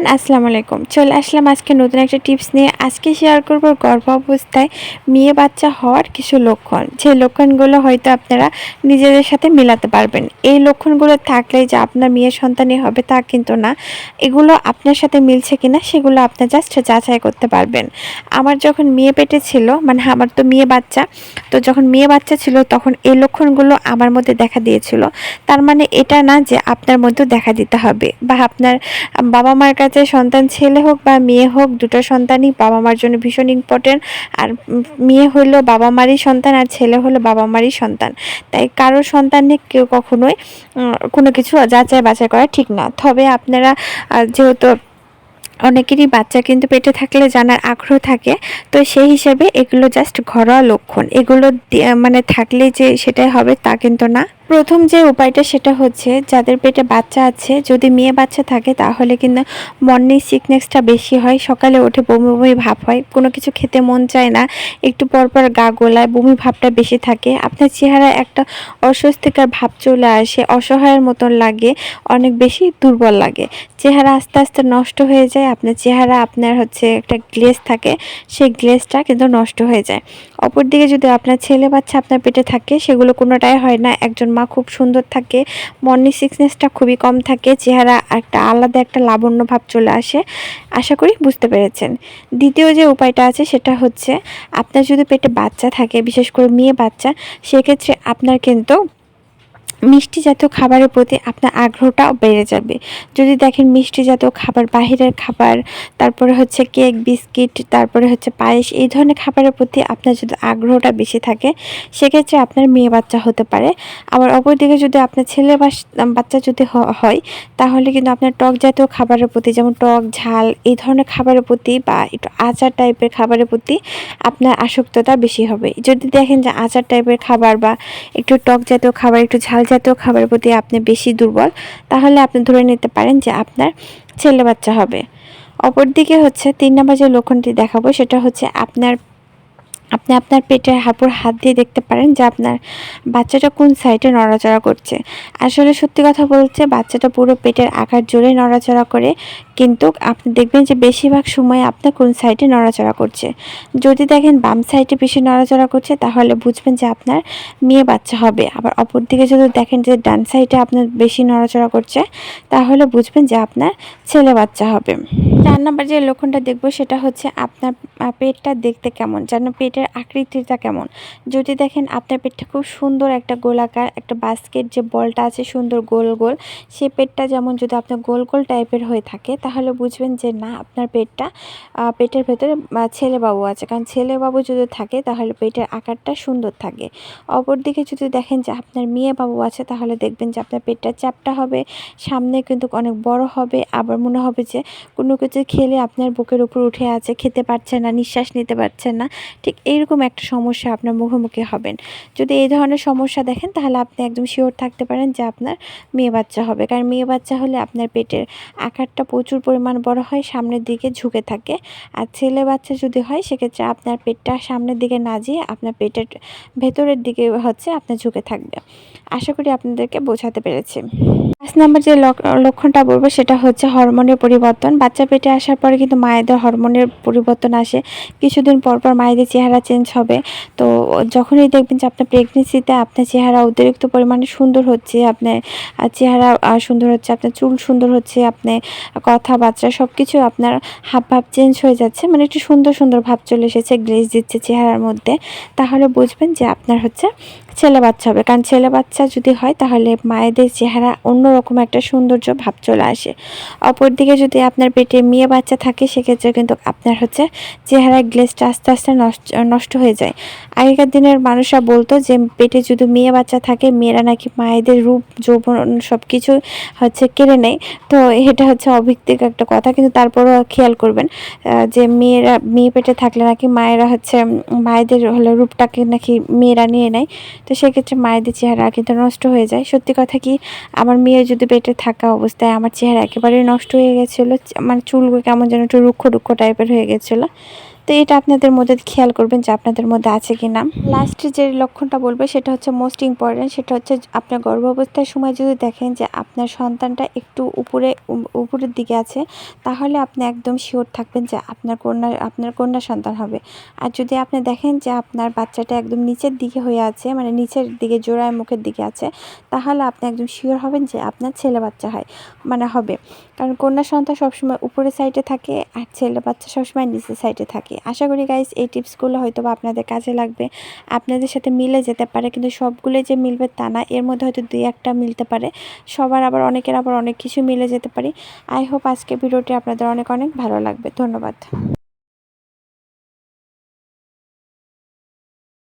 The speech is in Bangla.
এভরিওয়ান, আসসালামু আলাইকুম। চলে আসলাম আজকে নতুন একটা টিপস নিয়ে। আজকে শেয়ার করব গর্ভ অবস্থায় মেয়ে বাচ্চা হওয়ার কিছু লক্ষণ। যে লক্ষণগুলো হয়তো আপনারা নিজেদের সাথে মিলাতে পারবেন। এই লক্ষণগুলো থাকলেই যে আপনার মেয়ে সন্তানই হবে তা কিন্তু না। এগুলো আপনার সাথে মিলছে কিনা সেগুলো আপনি জাস্ট যাচাই করতে পারবেন। আমার যখন মেয়ে পেটে ছিল মানে আমার তো মেয়ে বাচ্চা, তো যখন মেয়ে বাচ্চা ছিল তখন এই লক্ষণগুলো আমার মধ্যে দেখা দিয়েছিল। তার মানে এটা না যে আপনার মধ্যেও দেখা দিতে হবে বা আপনার বাবা মার কাছে সন্তান ছেলে হোক বা মেয়ে হোক, দুটো সন্তানই বাবা মার জন্য ভীষণ ইম্পর্টেন্ট আর মেয়ে হলো বাবা মারই সন্তান আর ছেলে হলো বাবা মারই সন্তান। তাই কারও সন্তান কেউ কখনোই কোনো কিছু যাচাই বাছাই করা ঠিক না। তবে আপনারা যেহেতু অনেকেরই বাচ্চা কিন্তু পেটে থাকলে জানার আগ্রহ থাকে, তো সেই হিসাবে এগুলো জাস্ট ঘরোয়া লক্ষণ। এগুলো মানে থাকলে যে সেটাই হবে তা কিন্তু না। প্রথম যে উপায়টা সেটা হচ্ছে যাদের পেটে বাচ্চা আছে, যদি মেয়ে বাচ্চা থাকে তাহলে কিন্তু মর্নিং সিকনেসটা বেশি হয়, সকালে উঠে বমি বমি ভাব হয়, কোনো কিছু খেতে মন চায় না, একটু পর পর গা গোলায় বমি ভাবটা বেশি থাকে, আপনার চেহারায় একটা অস্বস্তিকর ভাব চলে আসে, অসহায়ের মতন লাগে, অনেক বেশি দুর্বল লাগে, চেহারা আস্তে আস্তে নষ্ট হয়ে যায়, আপনার চেহারা আপনার হচ্ছে একটা গ্লেজ থাকে, সেই গ্লেজটা কিন্তু নষ্ট হয়ে যায়। অপরদিকে যদি আপনার ছেলে বাচ্চা আপনার পেটে থাকে, সেগুলো কোনোটাই হয় না, একজন মা খুব সুন্দর থাকে। মর্নিং সিকনেসটা খুবই কম থাকে, চেহারা একটা আলাদা একটা লাবণ্য ভাব চলে আসে, আশা করি বুঝতে পেরেছেন। দ্বিতীয় যে উপায়টা আছে সেটা হচ্ছে, আপনার যদি পেটে বাচ্চা থাকে, বিশেষ করে মেয়ে বাচ্চা, সেক্ষেত্রে আপনার কিন্তু মিষ্টি জাতীয় খাবারের প্রতি আপনার আগ্রহটাও বেড়ে যাবে। যদি দেখেন মিষ্টি জাতীয় খাবার, বাহিরের খাবার, তারপরে হচ্ছে কেক, বিস্কিট, তারপরে হচ্ছে পায়েস, এই ধরনের খাবারের প্রতি আপনার যদি আগ্রহটা বেশি থাকে, সেক্ষেত্রে আপনার মেয়ে বাচ্চা হতে পারে। আবার অপরদিকে যদি আপনার ছেলে বাচ্চা যদি হয়, তাহলে কিন্তু আপনার টক জাতীয় খাবারের প্রতি যেমন টক, ঝাল, এই ধরনের খাবারের প্রতি বা একটু আচার টাইপের খাবারের প্রতি আপনার আসক্ততা বেশি হবে। যদি দেখেন যে আচার টাইপের খাবার বা একটু টক জাতীয় খাবার, একটু ঝাল জাতীয় খাবারের প্রতি আপনি বেশি দুর্বল, তাহলে আপনি ধরে নিতে পারেন যে আপনার ছেলে বাচ্চা হবে। অপরদিকে হচ্ছে তিন নম্বর যে লক্ষণটি দেখাবো, সেটা হচ্ছে আপনার আপনি আপনার পেটের হাঁপুর হাত দিয়ে দেখতে পারেন যে আপনার বাচ্চাটা কোন সাইডে নড়াচড়া করছে। আসলে সত্যি কথা বলতে বাচ্চাটা পুরো পেটের আকার জোরে নড়াচড়া করে, কিন্তু আপনি দেখবেন যে বেশিরভাগ সময় আপনার কোন সাইডে নড়াচড়া করছে। যদি দেখেন বাম সাইডে বেশি নড়াচড়া করছে, তাহলে বুঝবেন যে আপনার মেয়ে বাচ্চা হবে। আবার অপর দিকে যদি দেখেন যে ডান সাইডে আপনার বেশি নড়াচড়া করছে, তাহলে বুঝবেন যে আপনার ছেলে বাচ্চা হবে। চার নাম্বার যে লক্ষণটা দেখব সেটা হচ্ছে আপনার পেটটা দেখতে কেমন? যেন পেটের আকৃতিটা কেমন? যদি দেখেন আপনার পেটটা খুব সুন্দর একটা গোলাকার একটা বাস্কেট যে বলটা আছে সুন্দর গোল গোল সেই পেটটা যেমন যদি আপনার গোল গোল টাইপের হয়ে থাকে, তাহলে বুঝবেন যে না, আপনার পেটটা পেটের ভেতরে ছেলে বাবু আছে। কারণ ছেলে বাবু যদি থাকে, তাহলে পেটের আকারটা সুন্দর থাকে। অপরদিকে যদি দেখেন যে আপনার মেয়ে বাবু আছে, তাহলে দেখবেন যে আপনার পেটটা চ্যাপটা হবে, সামনে কিন্তু অনেক বড় হবে, আবার মনে হবে যে কোনো কিছু খেলে আপনার বুকের উপর উঠে আছে, খেতে পারছেন না, নিঃশ্বাস নিতে পারছেন না। ঠিক এইরকম একটা সমস্যা আপনার মুখোমুখি হবেন। যদি এই ধরনের সমস্যা দেখেন, তাহলে আপনি একদম শিওর থাকতে পারেন যে আপনার মেয়ে বাচ্চা হবে। কারণ মেয়ে বাচ্চা হলে আপনার পেটের আকারটা প্রচুর পরিমাণ বড় হয়, সামনের দিকে ঝুঁকে থাকে। আর ছেলে বাচ্চা যদি হয়, সেক্ষেত্রে আপনার পেটটা সামনের দিকে না যেয়ে আপনার পেটের ভেতরের দিকে হচ্ছে আপনার ঝুঁকে থাকবে। আশা করি আপনাদেরকে বোঝাতে পেরেছি। পাঁচ নাম্বার যে লক- লক্ষণটা বলব, সেটা হচ্ছে হরমোনের পরিবর্তন। বাচ্চা পেটে আসার পরে কিন্তু মায়েদের হরমোনের পরিবর্তন আসে। কিছুদিন পর পর মায়েদের চেহারা চেঞ্জ হবে। তো যখনই দেখবেন যে আপনার প্রেগনেন্সিতে আপনার চেহারা অতিরিক্ত পরিমাণে সুন্দর হচ্ছে, আপনার চেহারা সুন্দর হচ্ছে, আপনার চুল সুন্দর হচ্ছে আপনি কথাবার্তা সব কিছু আপনার হাব ভাব চেঞ্জ হয়ে যাচ্ছে মানে একটু সুন্দর সুন্দর ভাব চলে এসেছে গ্লেজ দিচ্ছে চেহারার মধ্যে। তাহলে বুঝবেন যে আপনার হচ্ছে ছেলে বাচ্চা হবে। কারণ ছেলে বাচ্চা যদি হয়, তাহলে মায়েদের চেহারা অন্যরকম একটা সৌন্দর্য ভাব চলে আসে। অপরদিকে যদি আপনার পেটে মেয়ে বাচ্চা থাকে, সেক্ষেত্রে কিন্তু আপনার হচ্ছে চেহারার গ্লেসটা আস্তে আস্তে নষ্ট নষ্ট হয়ে যায়। আগেকার দিনের মানুষরা বলতো যে, পেটে যদি মেয়ে বাচ্চা থাকে, মেয়েরা নাকি মায়েদের রূপ, যৌবন সব কিছু হচ্ছে কেড়ে নেয়। তো এটা হচ্ছে অভিজ্ঞিক একটা কথা, কিন্তু তারপরও খেয়াল করবেন যে মেয়েরা, মেয়ে পেটে থাকলে নাকি মায়েরা হচ্ছে মায়েদের হলো রূপটাকে নাকি মেয়েরা নিয়ে নেয়। তো সেক্ষেত্রে মায়েদের চেহারা কিন্তু নষ্ট হয়ে যায়। সত্যি কথা কি, আমার মেয়ে যদি পেটে থাকা অবস্থায় আমার চেহারা একেবারেই নষ্ট হয়ে গেছিল মানে চুলগুলো কেমন যেন একটু রুক্ষ রুক্ষ টাইপের হয়ে গেছিল। তো এটা আপনাদের মধ্যে খেয়াল করবেন যে আপনাদের মধ্যে আছে কি না। লাস্টে যে লক্ষণটা বলব সেটা হচ্ছে মোস্ট ইম্পর্ট্যান্ট সেটা হচ্ছে আপনার গর্ভাবস্থার সময় যদি দেখেন যে আপনার সন্তানটা একটু উপরে, উপরের দিকে আছে, তাহলে আপনি একদম শিওর থাকবেন যে আপনার কন্যা আপনার কন্যা সন্তান হবে। আর যদি আপনি দেখেন যে আপনার বাচ্চাটা একদম নিচের দিকে হয়ে আছে মানে নিচের দিকে, জোড়ায় মুখের দিকে আছে, তাহলে আপনি একদম শিওর হবেন যে আপনার ছেলে বাচ্চা হয় মানে হবে। কারণ কন্যা সন্তান সবসময় উপরের সাইডে থাকে আর ছেলে বাচ্চা সবসময় নিচে সাইডে থাকে। আশা করি গাইস এই টিপসগুলো হয়তো বা আপনাদের কাজে লাগবে। আপনাদের সাথে মিলে যেতে পারে কিন্তু সবগুলো যে মিলবে তা না। এর মধ্যে হয়তো দুই একটা মিলতে পারে। সবার আবার অনেকের আবার অনেক কিছু মিলে যেতে পারি। আই হোপ আজকে ভিডিওটি আপনাদের অনেক অনেক ভালো লাগবে। ধন্যবাদ।